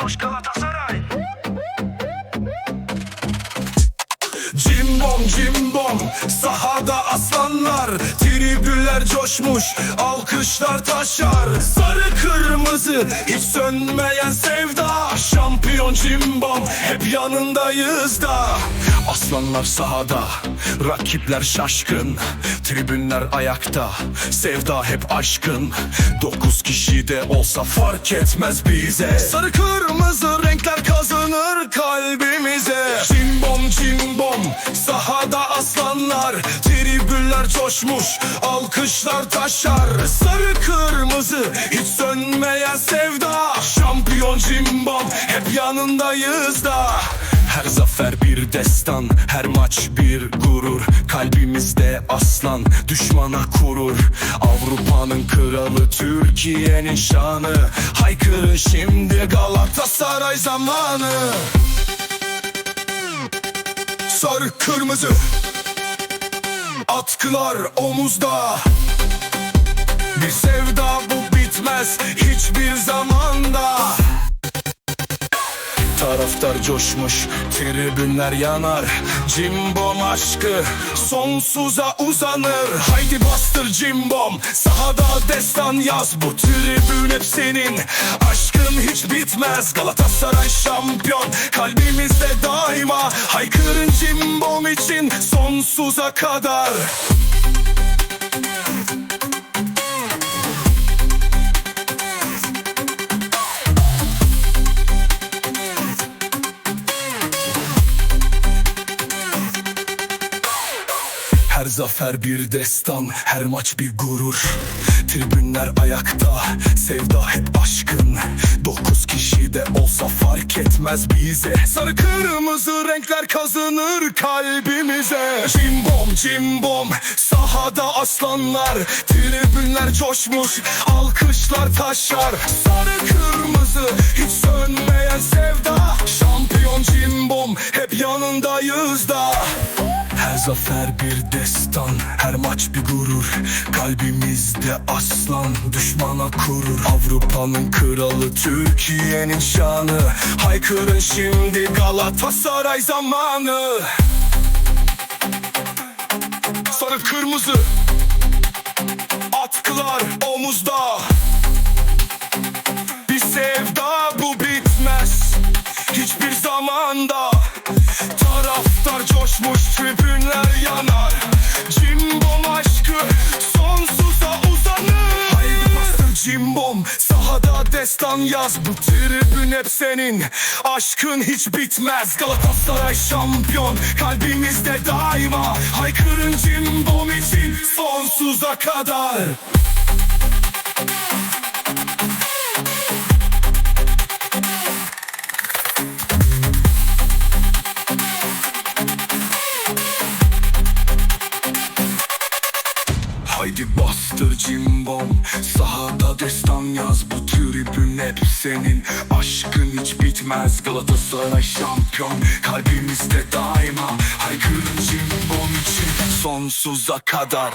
Coş Galatasaray. Cimbom cimbom sahada aslanlar Tribüller coşmuş alkışlar taşar. Sarı kırmızı hiç sönmeyen sevda Şampiyon cimbom hep yanındayız da. Aslanlar sahada rakipler şaşkın. Tribünler ayakta sevda hep aşkın. Dokuz kişi de olsa fark etmez bize. Sarı kırmızı renkler kazanır kalbimize. Cimbom cimbom sahada aslanlar. Tribünler coşmuş alkışlar taşar. Sarı kırmızı hiç sönmeyen sevda Şampiyon cimbom hep yanındayız da. Her zafer bir destan, her maç bir gurur. Kalbimizde aslan, düşmana kurur. Avrupa'nın kralı, Türkiye'nin şanı. Haykırın şimdi Galatasaray zamanı. Sarı kırmızı. Atkılar omuzda. Bir sevda bu bitmez hiçbir zamanda Taraftar coşmuş, tribünler yanar. Cimbom aşkı sonsuza uzanır. Haydi bastır cimbom, sahada destan yaz. Bu tribün hep senin, aşkın hiç bitmez. Galatasaray şampiyon, kalbimizde daima Haykırın cimbom için sonsuza kadar Her zafer bir destan, her maç bir gurur. Tribünler ayakta, sevda hep aşkın. Dokuz kişi de olsa fark etmez bize. Sarı kırmızı renkler kazanır kalbimize. Cimbom cimbom, sahada aslanlar. Tribünler coşmuş, alkışlar taşar. Sarı kırmızı, zafer bir destan, her maç bir gurur. Kalbimizde aslan, düşmana kurur. Avrupa'nın kralı, Türkiye'nin şanı. Haykırın şimdi Galatasaray zamanı. Sarı kırmızı. Atkılar omuzda. Bir sevda bu bitmez. Hiçbir zamanda Taraftar coşmuş tribünler yanar. Cimbom aşkı sonsuza uzanır. Haydi bastır cimbom sahada destan yaz. Bu tribün hep senin aşkın hiç bitmez. Galatasaray şampiyon kalbimizde daima. Haykırın cimbom için sonsuza kadar Haydi bastır cimbom Sahada destan yaz Bu tribün hep senin. Aşkın hiç bitmez Galatasaray şampiyon Kalbimizde daima Haykırın cimbom için Sonsuza kadar